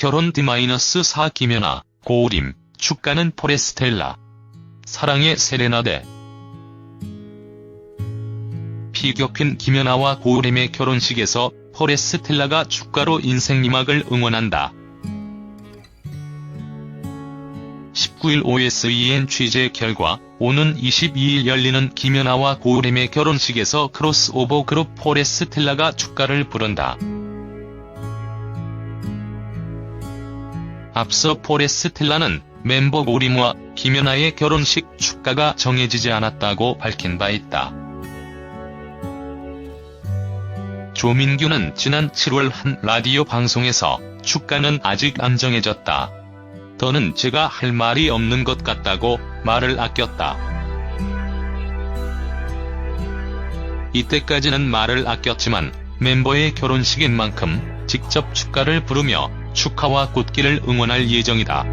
결혼 D-4 김연아, 고우림, 축가는 포레스텔라. 사랑의 세레나데. 피겨핀 김연아와 고우림의 결혼식에서 포레스텔라가 축가로 인생님악을 응원한다. 19일 OSEN 취재 결과 오는 22일 열리는 김연아와 고우림의 결혼식에서 크로스오버 그룹 포레스텔라가 축가를 부른다. 앞서 포레스텔라는 멤버 고우림과 김연아의 결혼식 축가가 정해지지 않았다고 밝힌 바 있다. 조민규는 지난 7월 한 라디오 방송에서 축가는 아직 안 정해졌다. 더는 제가 할 말이 없는 것 같다고 말을 아꼈다. 이때까지는 말을 아꼈지만 멤버의 결혼식인 만큼 직접 축가를 부르며 축하와 꽃길을 응원할 예정이다.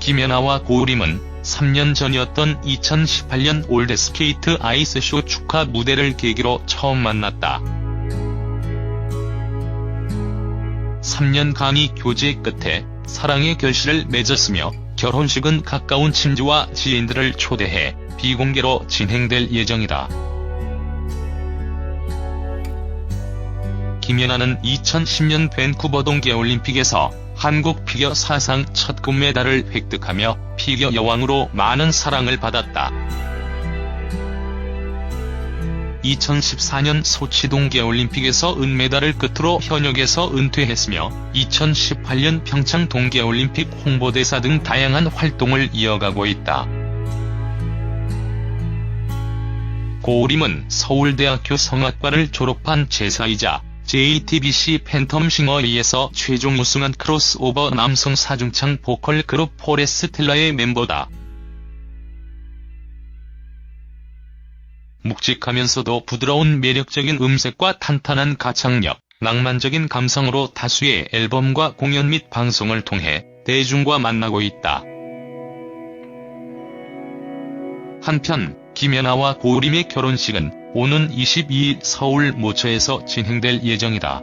김연아와 고우림은 3년 전이었던 2018년 올드스케이트 아이스쇼 축하 무대를 계기로 처음 만났다. 3년 강의 교제 끝에 사랑의 결실을 맺었으며 결혼식은 가까운 친지와 지인들을 초대해 비공개로 진행될 예정이다. 김연아는 2010년 밴쿠버 동계올림픽에서 한국 피겨 사상 첫 금메달을 획득하며 피겨 여왕으로 많은 사랑을 받았다. 2014년 소치 동계올림픽에서 은메달을 끝으로 현역에서 은퇴했으며 2018년 평창 동계올림픽 홍보대사 등 다양한 활동을 이어가고 있다. 고우림은 서울대학교 성악과를 졸업한 제사이자 JTBC 팬텀 싱어리에서 최종 우승한 크로스오버 남성 사중창 보컬 그룹 포레스텔라의 멤버다. 묵직하면서도 부드러운 매력적인 음색과 탄탄한 가창력, 낭만적인 감성으로 다수의 앨범과 공연 및 방송을 통해 대중과 만나고 있다. 한편 김연아와 고우림의 결혼식은 오는 22일 서울 모처에서 진행될 예정이다.